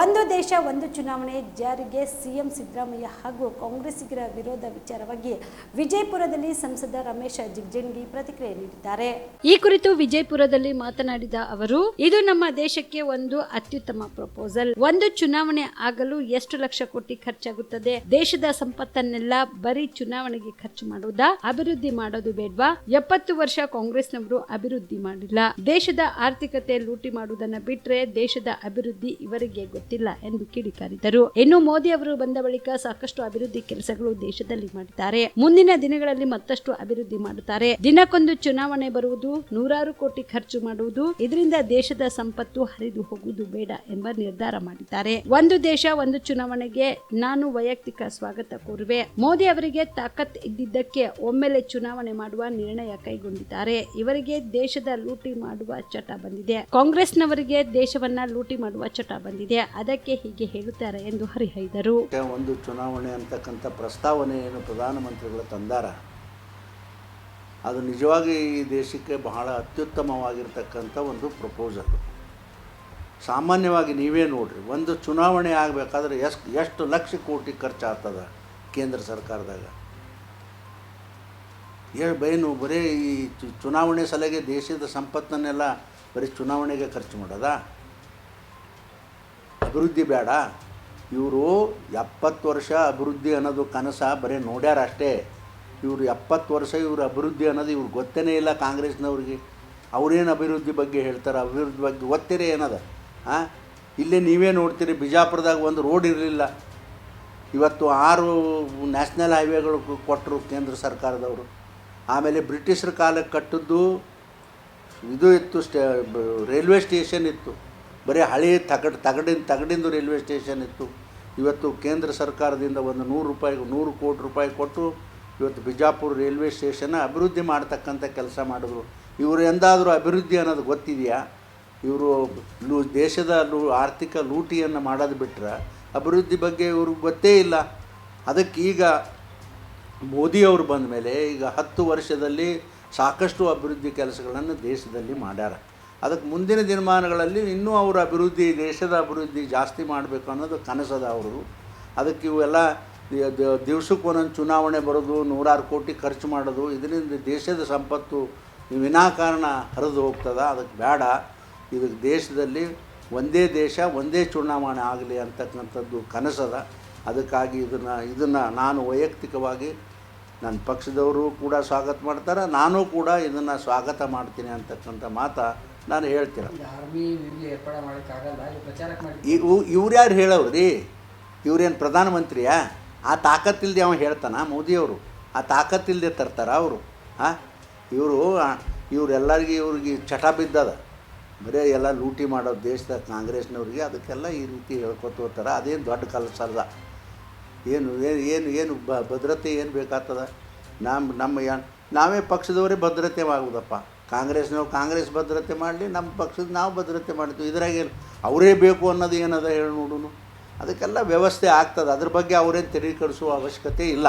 ಒಂದು ದೇಶ, ಒಂದು ಚುನಾವಣೆ, ಜಾರಿಗೆ ಸಿಎಂ ಸಿದ್ದರಾಮಯ್ಯ ಹಾಗೂ ಕಾಂಗ್ರೆಸ್ಸಿಗರ ವಿರೋಧ ವಿಚಾರವಾಗಿ ವಿಜಯಪುರದಲ್ಲಿ ಸಂಸದ ರಮೇಶ ಜಿಗಜಿಣಗಿ ಪ್ರತಿಕ್ರಿಯೆ ನೀಡಿದ್ದಾರೆ. ಈ ಕುರಿತು ವಿಜಯಪುರದಲ್ಲಿ ಮಾತನಾಡಿದ ಅವರು, ಇದು ನಮ್ಮ ದೇಶಕ್ಕೆ ಒಂದು ಅತ್ಯುತ್ತಮ ಪ್ರಪೋಸಲ್. ಒಂದು ಚುನಾವಣೆ ಆಗಲು ಎಷ್ಟು ಲಕ್ಷ ಕೋಟಿ ಖರ್ಚಾಗುತ್ತದೆ? ದೇಶದ ಸಂಪತ್ತನ್ನೆಲ್ಲ ಬರೀ ಚುನಾವಣೆಗೆ ಖರ್ಚು ಮಾಡುವುದಾ? ಅಭಿವೃದ್ಧಿ ಮಾಡೋದು ಬೇಡ್ವಾ? ಎಪ್ಪತ್ತು ವರ್ಷ ಕಾಂಗ್ರೆಸ್ನವರು ಅಭಿವೃದ್ಧಿ ಮಾಡಿಲ್ಲ. ದೇಶದ ಆರ್ಥಿಕತೆ ಲೂಟಿ ಮಾಡುವುದನ್ನ ಬಿಟ್ರೆ ದೇಶದ ಅಭಿವೃದ್ಧಿ ಇವರಿಗೆ ಗೊತ್ತಿಲ್ಲ ಎಂದು ಕಿಡಿಕಾರಿದರು. ಇನ್ನು ಮೋದಿ ಅವರು ಬಂದ ಬಳಿಕ ಸಾಕಷ್ಟು ಅಭಿವೃದ್ಧಿ ಕೆಲಸಗಳು ದೇಶದಲ್ಲಿ ಮಾಡಿದ್ದಾರೆ. ಮುಂದಿನ ದಿನಗಳಲ್ಲಿ ಮತ್ತಷ್ಟು ಅಭಿವೃದ್ಧಿ ಮಾಡುತ್ತಾರೆ. ದಿನಕ್ಕೊಂದು ಚುನಾವಣೆ ಬರುವುದು, ನೂರಾರು ಕೋಟಿ ಖರ್ಚು ಮಾಡುವುದು, ಇದರಿಂದ ದೇಶದ ಸಂಪತ್ತು ಹರಿದು ಹೋಗುವುದು ಬೇಡ ಎಂಬ ನಿರ್ಧಾರ ಮಾಡಿದ್ದಾರೆ. ಒಂದು ದೇಶ, ಒಂದು ಚುನಾವಣೆಗೆ ನಾನು ವೈಯಕ್ತಿಕ ಸ್ವಾಗತ ಕೋರುವೆ. ಮೋದಿ ಅವರಿಗೆ ತಾಕತ್ ಇದ್ದಿದ್ದಕ್ಕೆ ಒಮ್ಮೆಲೆ ಚುನಾವಣೆ ಮಾಡುವ ನಿರ್ಣಯ ಕೈಗೊಂಡಿದ್ದಾರೆ. ಇವರಿಗೆ ದೇಶದ ಲೂಟಿ ಮಾಡುವ ಚಟ ಬಂದಿದೆ. ಕಾಂಗ್ರೆಸ್ನವರಿಗೆ ದೇಶವನ್ನ ಲೂಟಿ ಮಾಡುವ ಚಟ ಬಂದಿದೆ. ಅದಕ್ಕೆ ಹೀಗೆ ಹೇಳುತ್ತಾರೆ ಎಂದು ಹರಿಹೈದರು ಒಂದು ಚುನಾವಣೆ ಅಂತಕ್ಕಂಥ ಪ್ರಸ್ತಾವನೆ ಏನು ಪ್ರಧಾನಮಂತ್ರಿಗಳು ತಂದಾರ. ಅದು ನಿಜವಾಗಿ ಈ ದೇಶಕ್ಕೆ ಬಹಳ ಅತ್ಯುತ್ತಮವಾಗಿರ್ತಕ್ಕಂಥ ಒಂದು ಪ್ರಪೋಸಲ್. ಸಾಮಾನ್ಯವಾಗಿ ನೀವೇ ನೋಡ್ರಿ, ಒಂದು ಚುನಾವಣೆ ಆಗಬೇಕಾದ್ರೆ ಎಷ್ಟು ಎಷ್ಟು ಲಕ್ಷ ಕೋಟಿ ಖರ್ಚಾಗ್ತದ ಕೇಂದ್ರ ಸರ್ಕಾರದಾಗ? ಹೇಳಿ ಬೈನು, ಬರೀ ಈ ಚುನಾವಣೆ ಸಲಗೆ ದೇಶದ ಸಂಪತ್ತನ್ನೆಲ್ಲ ಬರೀ ಚುನಾವಣೆಗೆ ಖರ್ಚು ಮಾಡೋದಾ? ಅಭಿವೃದ್ಧಿ ಬೇಡ. ಇವರು ಎಪ್ಪತ್ತು ವರ್ಷ ಅಭಿವೃದ್ಧಿ ಅನ್ನೋದು ಕನಸ ಬರೀ ನೋಡ್ಯಾರ ಅಷ್ಟೇ. ಇವರು ಎಪ್ಪತ್ತು ವರ್ಷ ಇವರು ಅಭಿವೃದ್ಧಿ ಅನ್ನೋದು ಇವ್ರು ಗೊತ್ತೇ ಇಲ್ಲ ಕಾಂಗ್ರೆಸ್ನವ್ರಿಗೆ. ಅವ್ರೇನು ಅಭಿವೃದ್ಧಿ ಬಗ್ಗೆ ಹೇಳ್ತಾರೆ? ಅಭಿವೃದ್ಧಿ ಬಗ್ಗೆ ಗೊತ್ತಿರೇ ಏನದ? ಹಾಂ ಇಲ್ಲೇ ನೀವೇ ನೋಡ್ತೀರಿ, ಬಿಜಾಪುರದಾಗ ಒಂದು ರೋಡ್ ಇರಲಿಲ್ಲ. ಇವತ್ತು ಆರು ನ್ಯಾಷನಲ್ ಹೈವೇಗಳು ಕೊಟ್ಟರು ಕೇಂದ್ರ ಸರ್ಕಾರದವರು. ಆಮೇಲೆ ಬ್ರಿಟಿಷರ ಕಾಲಕ್ಕೆ ಕಟ್ಟಿದ್ದು ಇದು ಇತ್ತು ಸ್ಟೇ ರೈಲ್ವೆ ಸ್ಟೇಷನ್ ಇತ್ತು. ಬರೀ ಹಳೆ ತಗಡ್ ತಗಡಿನ ತಗಡಿಂದು ರೈಲ್ವೆ ಸ್ಟೇಷನ್ ಇತ್ತು. ಇವತ್ತು ಕೇಂದ್ರ ಸರ್ಕಾರದಿಂದ ಒಂದು ನೂರು ರೂಪಾಯಿ, ನೂರು ಕೋಟಿ ರೂಪಾಯಿ ಕೊಟ್ಟು ಇವತ್ತು ಬಿಜಾಪುರ ರೈಲ್ವೆ ಸ್ಟೇಷನ್ನ ಅಭಿವೃದ್ಧಿ ಮಾಡ್ತಕ್ಕಂಥ ಕೆಲಸ ಮಾಡಿದ್ರು. ಇವರು ಎಂದಾದರೂ ಅಭಿವೃದ್ಧಿ ಅನ್ನೋದು ಗೊತ್ತಿದೆಯಾ? ಇವರು ಲೂ ದೇಶದ ಲೂ ಆರ್ಥಿಕ ಲೂಟಿಯನ್ನು ಮಾಡೋದು ಬಿಟ್ಟರೆ ಅಭಿವೃದ್ಧಿ ಬಗ್ಗೆ ಇವ್ರಿಗೆ ಗೊತ್ತೇ ಇಲ್ಲ. ಅದಕ್ಕೆ ಈಗ ಮೋದಿಯವರು ಬಂದ ಮೇಲೆ ಈಗ ಹತ್ತು ವರ್ಷದಲ್ಲಿ ಸಾಕಷ್ಟು ಅಭಿವೃದ್ಧಿ ಕೆಲಸಗಳನ್ನು ದೇಶದಲ್ಲಿ ಮಾಡ್ಯಾರ. ಅದಕ್ಕೆ ಮುಂದಿನ ದಿನಮಾನಗಳಲ್ಲಿ ಇನ್ನೂ ಅವರ ಅಭಿವೃದ್ಧಿ, ದೇಶದ ಅಭಿವೃದ್ಧಿ ಜಾಸ್ತಿ ಮಾಡಬೇಕು ಅನ್ನೋದು ಕನಸದ ಅವರು. ಅದಕ್ಕೆ ಇವೆಲ್ಲ ದಿವ್ಸಕ್ಕೆ ಒಂದೊಂದು ಚುನಾವಣೆ ಬರೋದು, ನೂರಾರು ಕೋಟಿ ಖರ್ಚು ಮಾಡೋದು, ಇದರಿಂದ ದೇಶದ ಸಂಪತ್ತು ವಿನಾಕಾರಣ ಹರಿದು ಹೋಗ್ತದ. ಅದಕ್ಕೆ ಬೇಡ. ಇದಕ್ಕೆ ದೇಶದಲ್ಲಿ ಒಂದೇ ದೇಶ, ಒಂದೇ ಚುನಾವಣೆ ಆಗಲಿ ಅಂತಕ್ಕಂಥದ್ದು ಕನಸದ. ಅದಕ್ಕಾಗಿ ಇದನ್ನು ಇದನ್ನು ನಾನು ವೈಯಕ್ತಿಕವಾಗಿ ನನ್ನ ಪಕ್ಷದವರು ಕೂಡ ಸ್ವಾಗತ ಮಾಡ್ತಾರೆ. ನಾನು ಕೂಡ ಇದನ್ನು ಸ್ವಾಗತ ಮಾಡ್ತೀನಿ ಅಂತಕ್ಕಂಥ ಮಾತ ನಾನು ಹೇಳ್ತೀನಿ. ಮಾಡಿ. ಇವು ಇವ್ರು ಯಾರು ಹೇಳೋರು ರೀ? ಇವ್ರೇನು ಪ್ರಧಾನಮಂತ್ರಿಯಾ? ಆ ತಾಕತ್ತಿಲ್ದೆ ಅವ ಹೇಳ್ತಾನ ಮೋದಿಯವರು. ಆ ತಾಕತ್ತಿಲ್ದೆ ತರ್ತಾರ ಅವರು. ಹಾಂ ಇವರು ಇವರೆಲ್ಲರಿಗೆ ಇವ್ರಿಗೆ ಚಟ ಬಿದ್ದದ. ಬರೀ ಎಲ್ಲ ಲೂಟಿ ಮಾಡೋದು ದೇಶದ ಕಾಂಗ್ರೆಸ್ನವ್ರಿಗೆ ಅದಕ್ಕೆಲ್ಲ ಈ ರೀತಿ ಹೇಳ್ಕೊತ ಹೋಗ್ತಾರೆ. ಅದೇನು ದೊಡ್ಡ ಕೆಲಸ ಅಲ್ಲ ಏನು ಏನು ಏನು ಏನು ಬ ಭದ್ರತೆ ಏನು ಬೇಕಾಗ್ತದ? ನಮ್ಮ ನಮ್ಮ ನಾವೇ ಪಕ್ಷದವರೇ ಭದ್ರತೆ ಆಗುದಪ್ಪ ಕಾಂಗ್ರೆಸ್ನವ್ರು ಕಾಂಗ್ರೆಸ್ ಭದ್ರತೆ ಮಾಡಲಿ, ನಮ್ಮ ಪಕ್ಷದ ನಾವು ಭದ್ರತೆ ಮಾಡ್ತೀವಿ. ಇದ್ರಾಗೇನು ಅವರೇ ಬೇಕು ಅನ್ನೋದು ಏನದ ಹೇಳಿ ನೋಡುನು? ಅದಕ್ಕೆಲ್ಲ ವ್ಯವಸ್ಥೆ ಆಗ್ತದೆ. ಅದ್ರ ಬಗ್ಗೆ ಅವರೇನು ತೆರಿಗೆ ಕಡಿಸುವ ಅವಶ್ಯಕತೆ ಇಲ್ಲ.